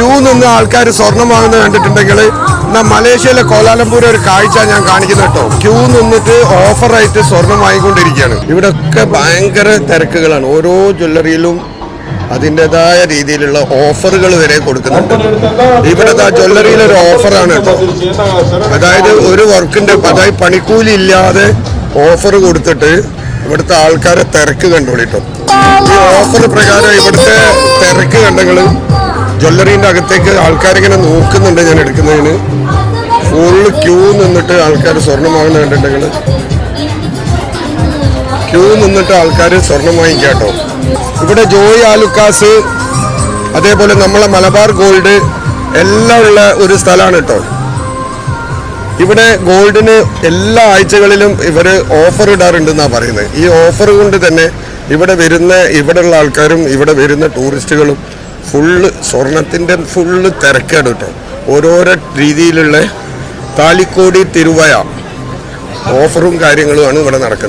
Q നിന്ന് ആൾക്കാർ സ്വർണം വാങ്ങുന്നത് കണ്ടിട്ടുണ്ടെങ്കിൽ എന്നാൽ മലേഷ്യയിലെ കോലാലംപൂർ ഒരു കാഴ്ച ഞാൻ കാണിക്കുന്നത് കേട്ടോ. ക്യൂ നിന്നിട്ട് ഓഫറായിട്ട് സ്വർണം വാങ്ങിക്കൊണ്ടിരിക്കുകയാണ്. ഇവിടെ ഒക്കെ ഭയങ്കര തിരക്കുകളാണ്. ഓരോ ജ്വല്ലറിയിലും അതിന്റെതായ രീതിയിലുള്ള ഓഫറുകൾ വരെ കൊടുക്കുന്നുണ്ട്. ഇവിടുത്തെ ജ്വല്ലറിയിൽ ഒരു ഓഫറാണ് കേട്ടോ. അതായത് ഒരു വർക്കിന്റെ അതായത് പണിക്കൂലി ഇല്ലാതെ ഓഫർ കൊടുത്തിട്ട് ഇവിടുത്തെ ആൾക്കാരെ തിരക്ക് കണ്ടുപിടിക്കും ഈ ഓഫർ പ്രകാരം ഇവിടുത്തെ തിരക്ക് കണ്ടെങ്കിൽ ജ്വല്ലറിന്റെ അകത്തേക്ക് ആൾക്കാരിങ്ങനെ നോക്കുന്നുണ്ട് ഞാൻ എടുക്കുന്നതിന്. ഫുള്ള് ക്യൂ നിന്നിട്ട് ആൾക്കാർ സ്വർണം വാങ്ങുന്ന കണ്ടിട്ടുണ്ടെങ്കിൽ ക്യൂ നിന്നിട്ട് ആൾക്കാർ സ്വർണം വാങ്ങിക്കാട്ടോ ഇവിടെ ജോയി ആലുക്കാസ് അതേപോലെ നമ്മളെ മലബാർ ഗോൾഡ് എല്ലാം ഉള്ള ഒരു സ്ഥലമാണ് കേട്ടോ ഇവിടെ ഗോൾഡിന് എല്ലാ ആഴ്ചകളിലും ഇവർ ഓഫർ ഇടാറുണ്ടെന്നാണ് പറയുന്നത്. ഈ ഓഫർ കൊണ്ട് തന്നെ ഇവിടെ വരുന്ന ഇവിടെയുള്ള ആൾക്കാരും ഇവിടെ വരുന്ന ടൂറിസ്റ്റുകളും ഫുള്ള് സ്വർണത്തിന്റെ ഫുള്ള് തിരക്കാണ് കേട്ടോ. ഓരോരോ രീതിയിലുള്ള താലിക്കോടി തിരുവയ ഓഫറും കാര്യങ്ങളുമാണ് ഇവിടെ നടക്കുന്നത്.